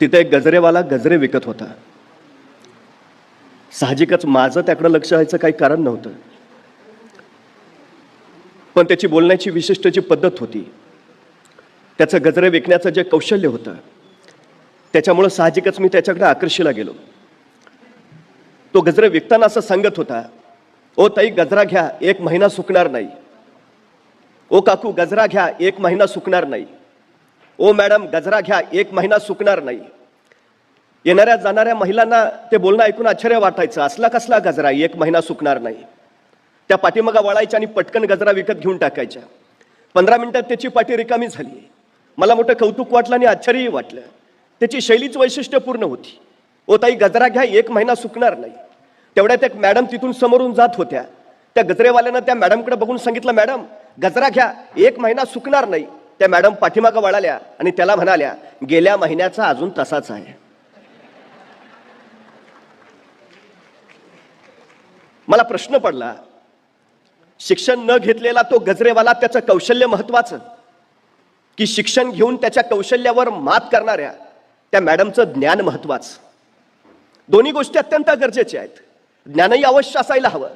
तिथे एक गजरेवाला गजरे विकत होता. साहजिकच माझं त्याकडं लक्ष व्हायचं काही कारण नव्हतं. पण त्याची बोलण्याची विशिष्ट जी पद्धत होती त्याचं गजरे विकण्याचं जे कौशल्य होतं त्याच्यामुळं साहजिकच मी त्याच्याकडे आकर्षीला गेलो. तो गजरे विकताना असं सांगत होता ओ ताई गजरा घ्या एक महिना सुकणार नाही. ओ काकू गजरा घ्या एक महिना सुकणार नाही. ओ मॅडम गजरा घ्या एक महिना सुकणार नाही. येणाऱ्या जाणाऱ्या महिलांना ते बोलणं ऐकून आश्चर्य वाटायचं. असला कसला गजरा एक महिना सुकणार नाही. त्या पाठीमागा वळायच्या आणि पटकन गजरा विकत घेऊन टाकायच्या. पंधरा मिनिटात त्याची पाठी रिकामी झाली. मला मोठं कौतुक वाटलं आणि आश्चर्यही वाटलं. त्याची शैलीच वैशिष्ट्यपूर्ण होती. ओ ताई गजरा घ्या एक महिना सुकणार नाही. तेवढ्यात एक मॅडम तिथून समोरून जात होत्या. त्या गजरेवाल्यानं त्या मॅडमकडे बघून सांगितलं मॅडम गजरा घ्या एक महिना सुकणार नाही. त्या मॅडम पाठीमागं वळाल्या आणि त्याला म्हणाल्या गेल्या महिन्याचा अजून तसाच आहे. मला प्रश्न पडला शिक्षण न घेतलेला तो गजरेवाला त्याचं कौशल्य महत्वाचं? की शिक्षण घेऊन त्याच्या कौशल्यावर मात करणाऱ्या त्या मॅडमचं ज्ञान महत्वाचं? दोन्ही गोष्टी अत्यंत गरजेच्या आहेत. ज्ञानही अवश्य असायला हवं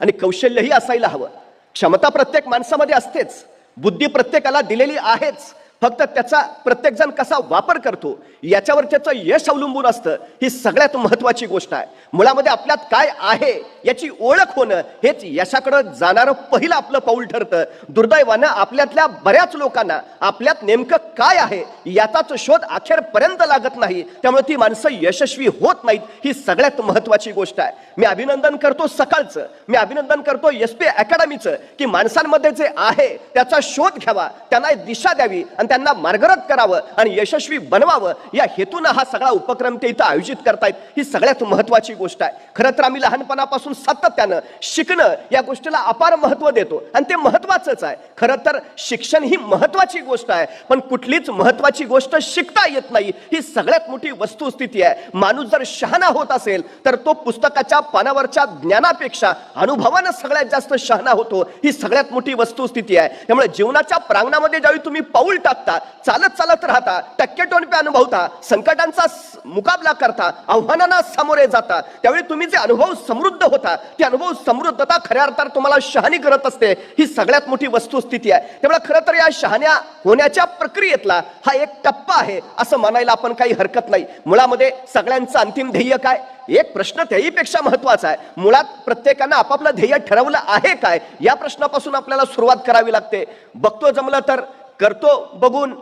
आणि कौशल्यही असायला हवं. क्षमता प्रत्येक माणसामध्ये असतेच. बुद्धी प्रत्येकाला दिलेली आहेच. फक्त त्याचा प्रत्येकजण कसा वापर करतो याच्यावर त्याचं यश अवलंबून असतं ही सगळ्यात महत्वाची गोष्ट आहे. मुळामध्ये आपल्यात काय आहे याची ओळख होणं हेच यशाकडं जाणारं पहिलं आपलं पाऊल ठरतं. दुर्दैवानं आपल्यातल्या बऱ्याच लोकांना आपल्यात नेमकं काय आहे याचाच शोध अखेरपर्यंत लागत नाही. त्यामुळे ती माणसं यशस्वी होत नाहीत ही सगळ्यात महत्वाची गोष्ट आहे. मी अभिनंदन करतो सकाळचं. मी अभिनंदन करतो एस पी अकॅडमीचं की माणसांमध्ये जे आहे त्याचा शोध घ्यावा त्यांना दिशा द्यावी आणि त्यांना मार्गरत करावं आणि यशस्वी बनवावं. या हेतूनं हा सगळा उपक्रम ते इथं आयोजित करतायत. ही सगळ्यात महत्वाची गोष्ट आहे. खरं तर आम्ही लहानपणापासून सातत्यानं शिकणं या गोष्टीला अपार महत्त्व देतो. आणि ते महत्वाचंच आहे. खरं तर शिक्षण ही महत्वाची गोष्ट आहे. पण कुठलीच महत्वाची गोष्ट शिकता येत नाही. ही सगळ्यात मोठी वस्तुस्थिती आहे. माणूस जर शहाणा होत असेल तर तो पुस्तकाच्या पानावरच्या ज्ञानापेक्षा अनुभवानं सगळ्यात जास्त शहाणा होतो. ही सगळ्यात मोठी वस्तुस्थिती आहे. त्यामुळे जीवनाच्या प्रांगणामध्ये ज्यावेळी तुम्ही पाऊल टाकता चालत चालत राहता टक्के टोनपे अनुभवता संकटांचा मुकाबला करता आव्हानांना सामोरे जाता. त्यावेळी तुम्ही जे अनुभव समृद्ध होता ते अनुभव समृद्धता खऱ्या अर्थात तुम्हाला शहाणी करत असते. ही सगळ्यात मोठी वस्तुस्थिती आहे. त्यामुळे खरं तर या शहाण्या होण्याच्या प्रक्रियेतला हा एक टप्पा आहे असं म्हणायला आपण काही हरकत नाही. मुळामध्ये सगळ्यांचं अंतिम ध्येय काय? एक प्रश्न त्याहीपेक्षा महत्त्वाचा आहे. मुळात प्रत्येकानं आपापलं ध्येय ठरवलं आहे काय? या प्रश्नापासून आपल्याला सुरुवात करावी लागते. बघतो जमलं तर करतो बघून.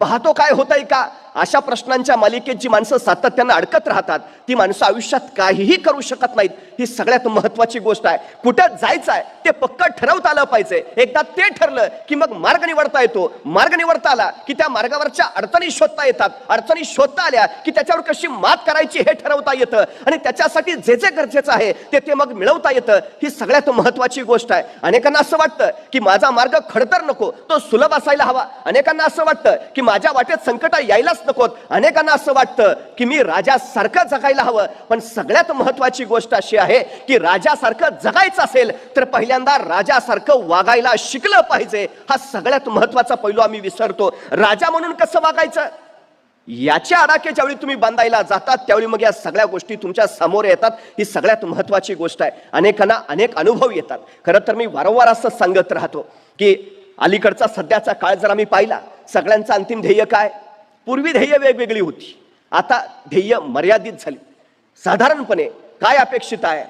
पाहतो काय होतंय का? अशा प्रश्नांच्या मालिकेत जी माणसं सातत्यानं अडकत राहतात ती माणसं आयुष्यात काहीही करू शकत नाहीत. ही सगळ्यात महत्वाची गोष्ट आहे. कुठं जायचं आहे ते पक्क ठरवता आलं पाहिजे. एकदा ते ठरलं की मग मार्ग निवडता येतो. मार्ग निवडता आला की त्या मार्गावरच्या अडचणी शोधता येतात. अडचणी शोधता आल्या की त्याच्यावर कशी मात करायची हे ठरवता येतं. आणि त्याच्यासाठी जे जे गरजेचं आहे ते ते मग मिळवता येतं. ही सगळ्यात महत्वाची गोष्ट आहे. अनेकांना असं वाटतं की माझा मार्ग खडतर नको तो सुलभ असायला हवा. अनेकांना असं वाटतं की माझ्या वाटेत संकट यायलाच नकोत. अनेकांना असं वाटतं की मी राजासारखं जगायला हवं. पण सगळ्यात महत्वाची गोष्ट अशी आहे की राजासारखं जगायचं असेल तर पहिल्यांदा राजासारखं वागायला शिकलं पाहिजे. हा सगळ्यात महत्त्वाचा पैलू आम्ही विसरतो. राजा म्हणून कसं वागायचं? याच्या आडाके ज्यावेळी तुम्ही बांधायला जातात त्यावेळी मग या सगळ्या गोष्टी तुमच्यासमोर येतात. ही सगळ्यात महत्वाची गोष्ट आहे. अनेकांना अनेक अनुभव येतात. खरं तर मी वारंवार असं सांगत राहतो की अलीकडचा सध्याचा काळ जर आम्ही पाहिला सगळ्यांचं अंतिम ध्येय काय? पूर्वी ध्येय वेगवेगळी होती. आता ध्येय मर्यादित झाली. साधारणपणे काय अपेक्षित आहे?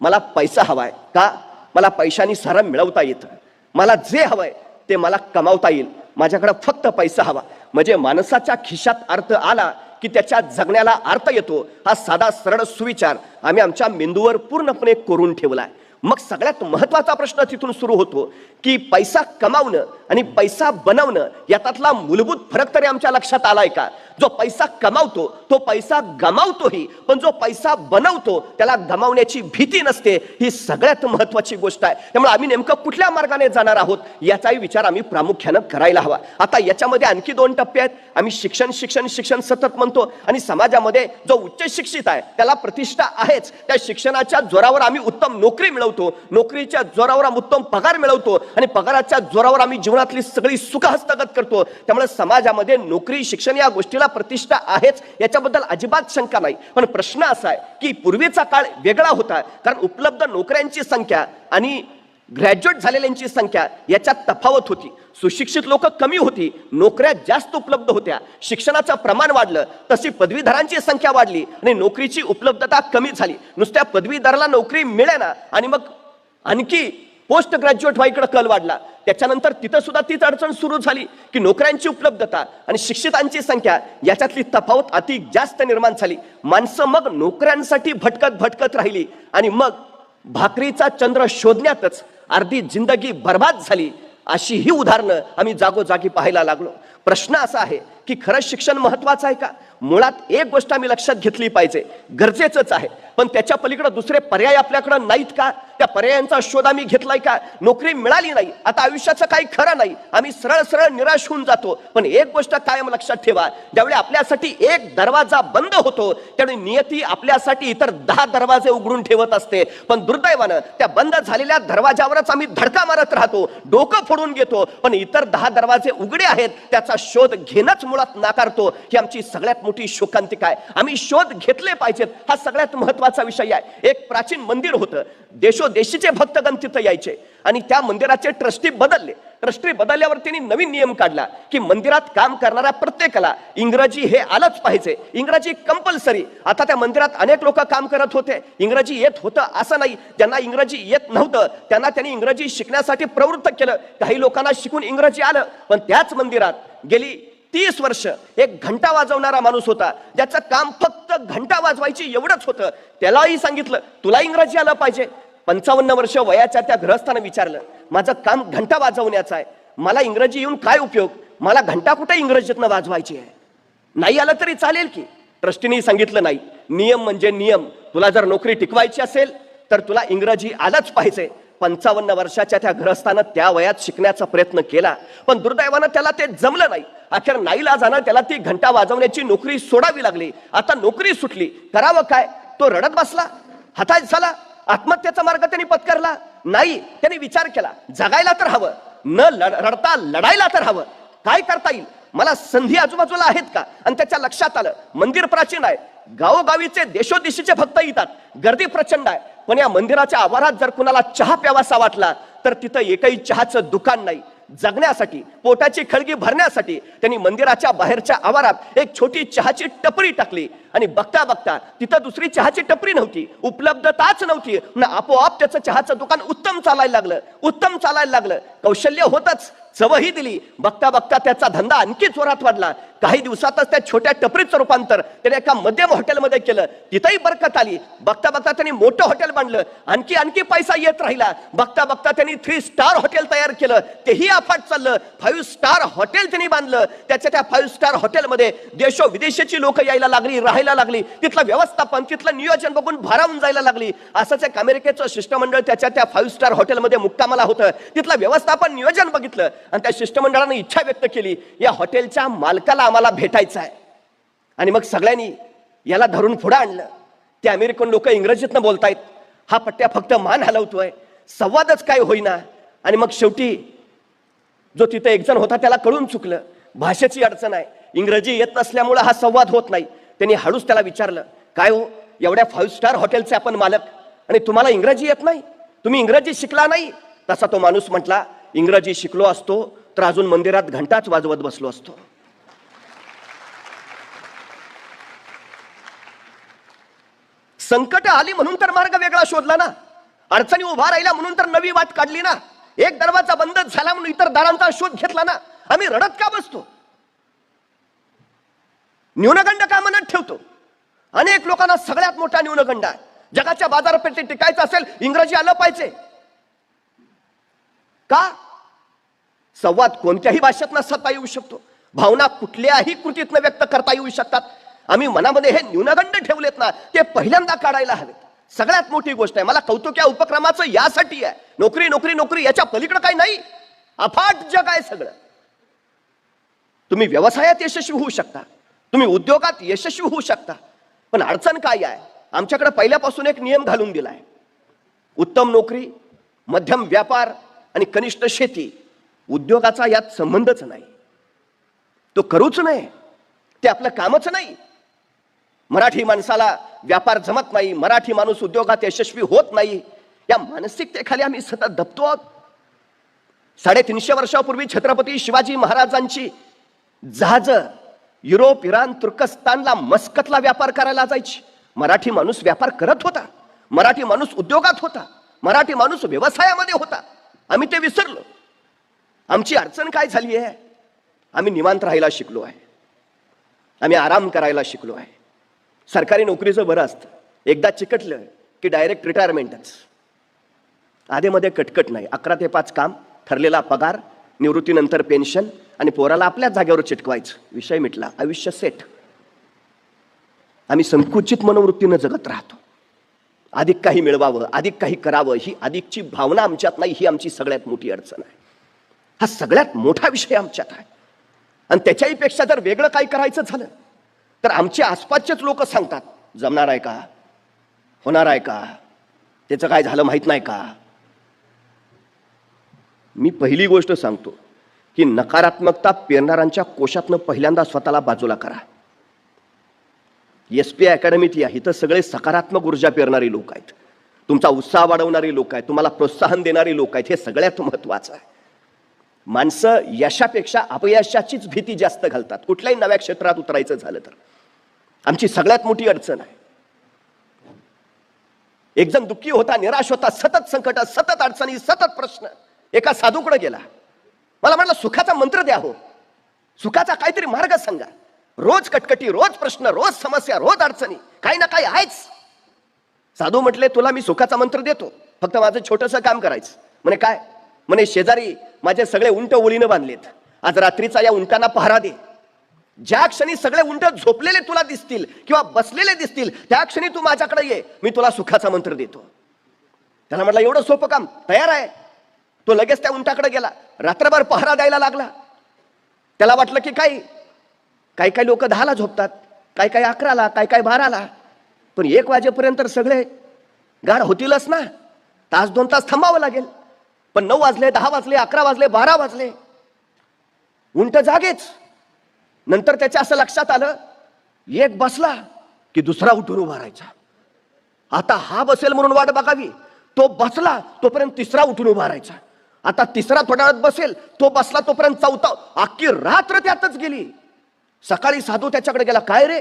मला पैसा हवाय का? मला पैशानी सारा मिळवता येतं. मला जे हवंय ते मला कमावता येईल. माझ्याकडं फक्त पैसा हवा. म्हणजे माणसाच्या खिशात अर्थ आला की त्याच्या जगण्याला अर्थ येतो. हा साधा सरळ सुविचार आम्ही आमच्या मेंदूवर पूर्णपणे कोरून ठेवलाय. मग सगळ्यात महत्त्वाचा प्रश्न तिथून सुरू होतो की पैसा कमावणं आणि पैसा बनवणं यातातला मूलभूत फरक तरी आमच्या लक्षात आलाय का? जो पैसा कमावतो तो पैसा गमावतोही पण जो पैसा बनवतो त्याला गमावण्याची भीती नसते ही सगळ्यात महत्वाची गोष्ट आहे. त्यामुळे आम्ही नेमकं कुठल्या मार्गाने जाणार आहोत याचाही विचार आम्ही प्रामुख्यानं करायला हवा. आता याच्यामध्ये आणखी दोन टप्पे आहेत. आम्ही शिक्षण शिक्षण शिक्षण सतत म्हणतो आणि समाजामध्ये जो उच्च शिक्षित आहे त्याला प्रतिष्ठा आहेच. त्या शिक्षणाच्या जोरावर आम्ही उत्तम नोकरी मिळवतो नोकरीच्या जोरावर आम्ही उत्तम पगार मिळवतो आणि पगाराच्या जोरावर आम्ही जीवनातली सगळी सुख हस्तगत करतो. त्यामुळे समाजामध्ये नोकरी शिक्षण या गोष्टीला प्रतिष्ठा आहेच याच्याबद्दल अजिबात शंका नाही. पण प्रश्न असा आहे की पूर्वीचा काळ वेगळा होता कारण उपलब्ध नोकऱ्यांची संख्या आणि ग्रॅज्युएट झालेल्यांची संख्या याच्यात तफावत होती. सुशिक्षित लोक कमी होती नोकऱ्या जास्त उपलब्ध होत्या शिक्षणाचं प्रमाण वाढलं तशी पदवीधरांची संख्या वाढली आणि नोकरीची उपलब्धता कमी झाली. नुसत्या पदवीधराला नोकरी मिळेना आणि मग आणखी पोस्ट ग्रॅज्युएट व्हायकडे कल वाढला. त्याच्यानंतर तिथं सुद्धा तीच अडचण सुरू झाली की नोकऱ्यांची उपलब्धता आणि शिक्षितांची संख्या याच्यातली तफावत अति जास्त निर्माण झाली. माणसं मग नोकऱ्यांसाठी भटकत भटकत राहिली आणि मग भाकरीचा चंद्र शोधण्यातच अर्धी जिंदगी बर्बाद झाली. अशी ही उदाहरणं आम्ही जागोजागी पाहायला लागलो. प्रश्न असा आहे की खरंच शिक्षण महत्वाचं आहे का? मुळात एक गोष्ट आम्ही लक्षात घेतली पाहिजे गरजेचंच आहे. पण त्याच्या पलीकडे दुसरे पर्याय आपल्याकडं नाहीत का? पर्यायांचा शोध आम्ही घेतलाय का? नोकरी मिळाली नाही. आता आयुष्याचं काही खरं नाही. आम्ही सरळ सरळ निराश होऊन जातो. पण एक गोष्ट कायम लक्षात ठेवा. ज्यावेळी आपल्यासाठी एक दरवाजा बंद होतो त्यावेळी नियती आपल्यासाठी इतर दहा दरवाजे उघडून ठेवत असते. पण दुर्दैवानं त्या बंद झालेल्या दरवाजावरच आम्ही धडका मारत राहतो डोकं फोडून घेतो. पण इतर दहा दरवाजे उघडे आहेत त्याचा शोध घेणंच मुळात नाकारतो. ही आमची सगळ्यात मोठी शोकांतिका आहे. आम्ही शोध घेतले पाहिजेत. हा सगळ्यात महत्त्वाचा विषय आहे. एक प्राचीन मंदिर होतं. देशीचे भक्तगण तिथं यायचे. आणि त्या मंदिराचे ट्रस्टी बदलले. ट्रस्टी बदलल्यावर त्यांनी नवीन नियम काढला की मंदिरात काम करणाऱ्या प्रत्येकाला इंग्रजी हे आलंच पाहिजे. इंग्रजी कंपल्सरी आता त्या मंदिरात अनेक लोक काम करत होते. इंग्रजी येत होतं असं नाही. ज्यांना इंग्रजी येत नव्हतं त्यांना त्यांनी इंग्रजी शिकण्यासाठी प्रवृत्त केलं. काही लोकांना शिकून इंग्रजी आलं. पण त्याच मंदिरात गेली तीस वर्ष एक घंटा वाजवणारा माणूस होता. ज्याचं काम फक्त घंटा वाजवायची एवढंच होतं. त्यालाही सांगितलं तुला इंग्रजी आलं पाहिजे. पंचावन्न वर्ष वयाच्या त्या ग्रहस्थानं विचारलं माझं काम घंटा वाजवण्याचं आहे. मला इंग्रजी येऊन काय उपयोग? मला घंटा कुठे इंग्रजीतनं वाजवायची आहे? नाही आलं तरी चालेल की. ट्रस्टीने सांगितलं नाही. नियम म्हणजे नियम. तुला जर नोकरी टिकवायची असेल तर तुला इंग्रजी आलंच पाहिजे. पंचावन्न वर्षाच्या त्या ग्रहस्थानं त्या वयात शिकण्याचा प्रयत्न केला पण दुर्दैवानं त्याला ते जमलं नाही. अखेर नाईलाजानं त्याला ती घंटा वाजवण्याची नोकरी सोडावी लागली. आता नोकरी सुटली. करावं काय? तो रडत बसला. हताश झाला. आत्महत्येचा मार्ग त्यांनी पत्करला. नाही त्यांनी विचार केला. जगायला तर हवं. न लड रडता लढायला तर हवं. काय करता येईल? मला संधी आजूबाजूला आहेत का? आणि त्याच्या लक्षात आलं मंदिर प्राचीन आहे. गावोगावीचे देशोदेशीचे भक्त येतात. गर्दी प्रचंड आहे. पण या मंदिराच्या आवारात जर कुणाला चहा प्यावासा वाटला तर तिथं एकही चहाचं दुकान नाही. जगण्यासाठी पोटाची खळगी भरण्यासाठी त्यांनी मंदिराच्या बाहेरच्या आवारात एक छोटी चहाची टपरी टाकली. आणि बघता बघता तिथं दुसरी चहाची टपरी नव्हती उपलब्धताच नव्हती. न आपोआप त्याचं चहाचं दुकान उत्तम चालायला लागलं उत्तम चालायला लागलं. कौशल्य होतच चवही दिली. बघता बघता त्याचा धंदा आणखी जोरात वाढला. काही दिवसातच त्या छोट्या टपरीचं रूपांतर त्याने एका मध्यम हॉटेलमध्ये केलं. तिथंही बरकत आली. बघता बघता त्यांनी मोठं हॉटेल बांधलं. आणखी आणखी पैसा येत राहिला. बघता बघता त्यांनी थ्री स्टार हॉटेल तयार केलं. तेही अफाट चाललं. फाईव्ह स्टार हॉटेल त्यांनी बांधलं. त्याच्या त्या फाईव्ह स्टार हॉटेलमध्ये देशो विदेशाची लोक यायला लागली राहायला लागली. तिथलं व्यवस्थापन तिथलं नियोजन बघून भारावून जायला लागली. असंच एक अमेरिकेचं शिष्टमंडळ त्याच्या त्या फाईव्ह स्टार हॉटेलमध्ये मुक्कामाला होतं. तिथलं व्यवस्थापन नियोजन बघितलं. आणि त्या शिष्टमंडळानं इच्छा व्यक्त केली. या हॉटेलच्या मालकाला आम्हाला भेटायचं आहे. आणि मग सगळ्यांनी याला धरून पुढं आणलं. ते अमेरिकन लोक इंग्रजीतनं बोलतायत. हा पट्ट्या फक्त मान हलवतोय. संवादच काय होईना. आणि मग शेवटी जो तिथे एक जण होता त्याला कळून चुकलं. भाषेची अडचण आहे. इंग्रजी येत नसल्यामुळं हा संवाद होत नाही. त्यांनी हळूच त्याला विचारलं काय हो? एवढ्या फाईव्ह स्टार हॉटेलचे आपण मालक. आणि तुम्हाला इंग्रजी येत नाही? तुम्ही इंग्रजी शिकला नाही? तसा तो माणूस म्हटला इंग्रजी शिकलो असतो तर अजून मंदिरात घंटाच वाजवत बसलो असतो. संकट आली म्हणून तर मार्ग वेगळा शोधला ना. अडचणी उभा राहिल्या म्हणून तर नवी वाट काढली ना. एक दरवाजा बंद झाला म्हणून इतर दारांचा शोध घेतला ना. आम्ही रडत का बसतो? न्यूनगंड का मनात ठेवतो? अनेक लोकांना सगळ्यात मोठा न्यूनगंड आहे. जगाच्या बाजारपेठेत टिकायचं असेल इंग्रजी आलं पाहिजे. का? संवाद कोणत्याही भाषेत साधता येऊ शकतो. भावना कुठल्याही कृतीतनं व्यक्त करता येऊ शकतात. आम्ही मनामध्ये हे न्यूनगंड ठेवलेत ना ते पहिल्यांदा काढायला हवेत. सगळ्यात मोठी गोष्ट आहे मला कौतुक या उपक्रमाचं यासाठी आहे. नोकरी नोकरी नोकरी याच्या पलीकडे काही नाही. अफाट जग आहे सगळं. तुम्ही व्यवसायात यशस्वी होऊ शकता. तुम्ही उद्योगात यशस्वी होऊ शकता. पण अडचण काय आहे? आमच्याकडे पहिल्यापासून एक नियम घालून दिलाय. उत्तम नोकरी मध्यम व्यापार आणि कनिष्ठ शेती उद्योगाचा यात संबंधच नाही. तो करूच नाही. ते आपलं कामच नाही. मराठी माणसाला व्यापार जमत नाही मराठी माणूस उद्योगात यशस्वी होत नाही या मानसिकतेखाली आम्ही सतत दबतो आहोत. साडेतीनशे वर्षापूर्वी छत्रपती शिवाजी महाराजांची जहाज युरोप इराण तुर्कस्तानला मस्कतला व्यापार करायला जायची. मराठी माणूस व्यापार करत होता. मराठी माणूस उद्योगात होता. मराठी माणूस व्यवसायामध्ये होता. आम्ही ते विसरलो. आमची अडचण काय झाली आहे? आम्ही निवांत राहायला शिकलो आहे. आम्ही आराम करायला शिकलो आहे. सरकारी नोकरीचं बरं असतं. एकदा चिकटलं की डायरेक्ट रिटायरमेंटच आधेमध्ये कटकट नाही. अकरा ते पाच काम ठरलेला पगार निवृत्तीनंतर पेन्शन आणि पोराला आपल्याच जागेवर चिटकवायचं. विषय मिटला. आयुष्य सेट आम्ही संकुचित मनोवृत्तीनं जगत राहतो. अधिक काही मिळवावं अधिक काही करावं ही अधिकची भावना आमच्यात नाही ही आमची सगळ्यात मोठी अडचण आहे. हा सगळ्यात मोठा विषय आमच्यात आहे. आणि त्याच्याही पेक्षा जर वेगळं काही करायचं झालं तर आमचे आसपासचेच लोक सांगतात जमणार आहे का? होणार आहे का? त्याचं काय झालं माहीत नाही का? मी पहिली गोष्ट सांगतो की नकारात्मकता पेरणाऱ्यांच्या कोशातनं पहिल्यांदा स्वतःला बाजूला करा. एस पी अकॅडमीत या इथं सगळे सकारात्मक ऊर्जा पेरणारी लोक आहेत. तुमचा उत्साह वाढवणारी लोक आहेत तुम्हाला प्रोत्साहन देणारी लोक आहेत हे सगळ्यात महत्वाचं आहे. माणसं यशापेक्षा अपयशाचीच भीती जास्त घालतात. कुठल्याही नव्या क्षेत्रात उतरायचं झालं तर. आमची सगळ्यात मोठी अडचण आहे. एकजण दुःखी होता निराश होता सतत संकट सतत अडचणी सतत प्रश्न. एका साधूकडे गेला. मला म्हटलं सुखाचा मंत्र द्या हो. सुखाचा काहीतरी मार्ग सांगा. रोज कटकटी रोज प्रश्न रोज समस्या रोज अडचणी. काही ना काही आहेच. साधू म्हटले तुला मी सुखाचा मंत्र देतो. फक्त माझं छोटंसं काम करायचं. म्हणे काय? म्हणे शेजारी माझे सगळे उंट ओळीनं बांधलेत. आज रात्रीचा या उंटांना पहारा दे. ज्या क्षणी सगळे उंट झोपलेले तुला दिसतील किंवा बसलेले दिसतील त्या क्षणी तू माझ्याकडे ये. मी तुला सुखाचा मंत्र देतो. त्याला म्हटलं एवढं सोपं काम तयार आहे. तो लगेच त्या उंटाकडे गेला. रात्रभर पहारा द्यायला लागला. त्याला वाटलं की काही काही काही लोक दहाला झोपतात काही काही अकराला काही काही बाराला. पण एक वाजेपर्यंत तर सगळे गाढ होतीलच ना. तास दोन तास थांबावं लागेल. पण नऊ वाजले दहा वाजले अकरा वाजले बारा वाजले. उंट जागेच. नंतर त्याच्या असं लक्षात आलं एक बसला की दुसरा उठून उभा राहायचा. आता हा बसेल म्हणून वाट बघावी. तो बसला तोपर्यंत तिसरा उठून उभा राहायचा. आता तिसरा थोड्या वेळात बसेल तो बसला तोपर्यंत चौथा अख्खी रात्र त्यातच गेली. सकाळी साधू त्याच्याकडे गेला काय रे?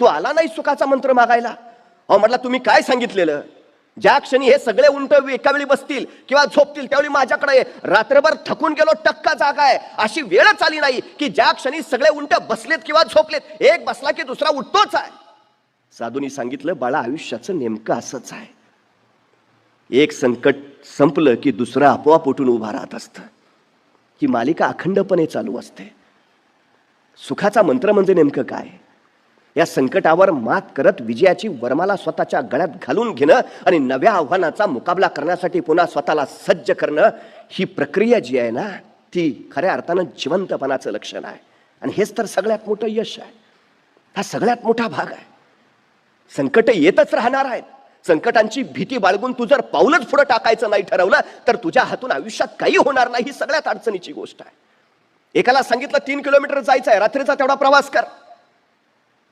तू आला नाही सुखाचा मंत्र मागायला? अहो म्हटलं तुम्ही काय सांगितलेलं? ज्या क्षणी हे सगळे उंट एका वेळी बसतील किंवा झोपतील त्यावेळी माझ्याकडे रात्रभर थकून गेलो टक्का जागा आहे. अशी वेळच आली नाही की ज्या क्षणी सगळे उंट बसलेत किंवा झोपलेत एक बसला की दुसरा उठतोच आहे. साधूनी सांगितलं बाळा आयुष्याचं नेमकं असंच आहे. एक संकट संपलं की दुसरं आपोआप उठून उभा राहत असतं. ही मालिका अखंडपणे चालू असते. सुखाचा मंत्र म्हणजे नेमकं काय? या संकटावर मात करत विजयाची वरमाला स्वतःच्या गळ्यात घालून घेणं आणि नव्या आव्हानाचा मुकाबला करण्यासाठी पुन्हा स्वतःला सज्ज करणं ही प्रक्रिया जी आहे ना ती खऱ्या अर्थानं जिवंतपणाचं लक्षण आहे. आणि हेच तर सगळ्यात मोठं यश आहे. हा सगळ्यात मोठा भाग आहे. संकट येतच राहणार आहेत. संकटांची भीती बाळगून तू जर पाऊलच पुढे टाकायचं नाही ठरवलं तर तुझ्या हातून आयुष्यात काही होणार नाही ही सगळ्यात अडचणीची गोष्ट आहे. एकाला सांगितलं तीन किलोमीटर जायचं आहे रात्रीचा तेवढा प्रवास कर.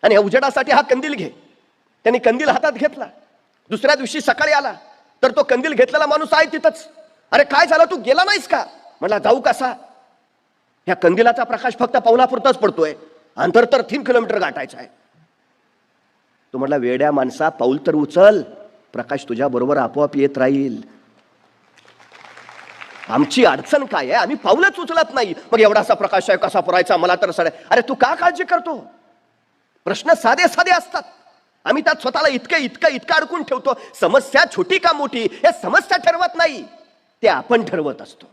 आणि या उजेडासाठी हा कंदील घे. त्यांनी कंदील हातात घेतला. दुसऱ्या दिवशी सकाळी आला. तर तो कंदील घेतलेला माणूस आहे तिथंच. अरे काय झालं? तू गेला नाहीस का? म्हटला जाऊ कसा? ह्या कंदिलाचा प्रकाश फक्त पावलापुरताच पडतोय. अंतर तर तीन किलोमीटर गाठायचं आहे. तो म्हटला वेड्या माणसा पाऊल तर उचल. प्रकाश तुझ्या बरोबर आपोआप येत राहील. आमची अडचण काय आहे? आम्ही पाऊलच उचलत नाही. मग एवढासा प्रकाश आहे कसा पुरायचा? मला तर सड अरे तू का काळजी करतो? प्रश्न साधे साधे असतात. आम्ही त्यात स्वतःला इतकं इतकं इतकं अडकून ठेवतो. समस्या छोटी का मोठी हे समस्या ठरवत नाही. ते आपण ठरवत असतो.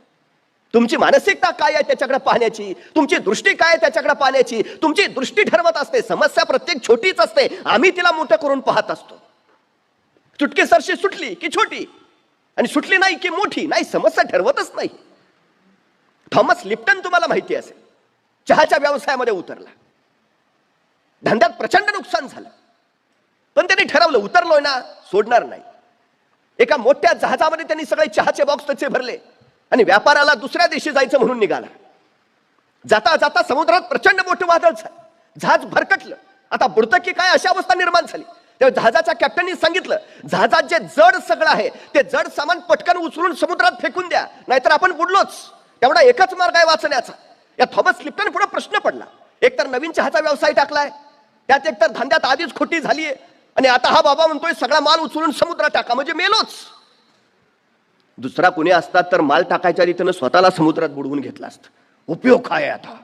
तुमची मानसिकता काय आहे त्याच्याकडे पाहण्याची? तुमची दृष्टी काय आहे त्याच्याकडे पाहण्याची? तुमची दृष्टी ठरवत असते. समस्या प्रत्येक छोटीच असते. आम्ही तिला मोठं करून पाहत असतो. चुटकी सरशी सुटली की छोटी. आणि सुटली नाही की मोठी. नाही समस्या ठरवतच नाही. थॉमस लिप्टन तुम्हाला माहिती असेल. चहाच्या व्यवसायामध्ये उतरला. धंद्यात प्रचंड नुकसान झालं. पण त्यांनी ठरवलं उतरलोय ना सोडणार नाही. एका मोठ्या जहाजामध्ये त्यांनी सगळे चहाचे बॉक्स त्याचे भरले आणि व्यापाराला दुसऱ्या दिवशी जायचं म्हणून निघाला. जाता जाता समुद्रात प्रचंड मोठं वादळ झालं. जहाज भरकटलं. आता बुडतं की काय अशी अवस्था निर्माण झाली. तेव्हा जहाजाच्या कॅप्टननी सांगितलं जहाजात जे जड सगळं आहे ते जड सामान पटकन उचलून समुद्रात फेकून द्या नाहीतर आपण बुडलोच. तेवढा एकच मार्ग आहे वाचण्याचा. या थॉमस लिप्टन पुढे प्रश्न पडला. एकतर नवीन चहाचा व्यवसाय टाकलाय त्यात एकतर धंद्यात आधीच खोटी झालीये. आणि आता हा बाबा म्हणतोय सगळा माल उचलून समुद्रात टाका म्हणजे मेलोच. दुसरा कुणी असतात तर माल टाकायच्या रीतीनं स्वतःला समुद्रात बुडवून घेतला असतं. उपयोग काय आहे आता?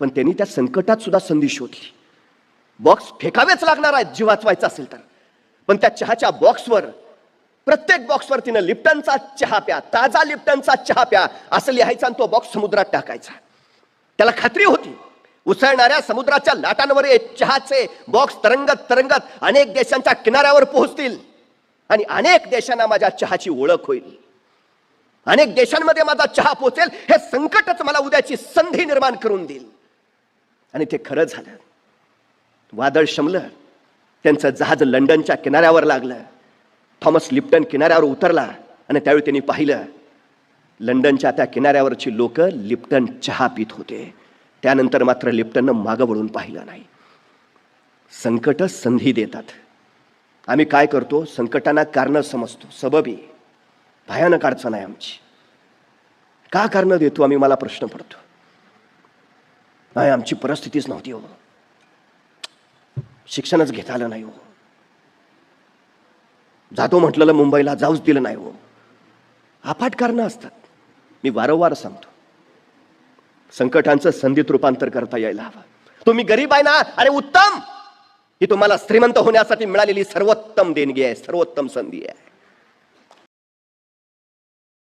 पण त्यांनी त्या संकटात सुद्धा संधी शोधली. बॉक्स फेकावेच लागणार आहेत जीव वाचवायचा असेल तर. पण त्या चहाच्या बॉक्सवर प्रत्येक बॉक्सवर तिनं लिप्टनचा चहा प्या ताजा लिप्टनचा चहा प्या असं लिहायचा आणि तो बॉक्स समुद्रात टाकायचा. त्याला खात्री होती. उसळणाऱ्या समुद्राच्या लाटांवर चहाचे बॉक्स तरंगत तरंगत अनेक देशांच्या किनाऱ्यावर पोहोचतील. आणि अनेक देशांना माझ्या चहाची ओळख होईल. अनेक देशांमध्ये माझा चहा पोचेल हे संकटच मला उद्याची संधी निर्माण करून देईल. आणि ते खरं झालं. वादळ शमलं त्यांचं जहाज लंडनच्या किनाऱ्यावर लागलं. थॉमस लिप्टन किनाऱ्यावर उतरला आणि त्यावेळी त्यांनी पाहिलं लंडनच्या त्या किनाऱ्यावरची लोक लिप्टन चहा पित होते. त्यानंतर मात्र लिप्टननं मागं वळून पाहिलं नाही. संकट संधी देतात. आम्ही काय करतो? संकटांना कारणं समजतो. सबबी. भयानक अडचण आहे आमची. का कारणं देतो? आम्ही मला प्रश्न पडतो. नाही आमची परिस्थितीच नव्हती हो. शिक्षणच घेता आलं नाही हो. जातो म्हटलेलं मुंबईला जाऊच दिलं नाही हो. आफाट कारणं असतात. मी वारंवार सांगतो. संकटांचं संधीत रूपांतर करता यायला हवं. तुम्ही गरीब आहे ना? अरे उत्तम! ही तुम्हाला श्रीमंत होण्यासाठी मिळालेली सर्वोत्तम देणगी आहे सर्वोत्तम संधी आहे.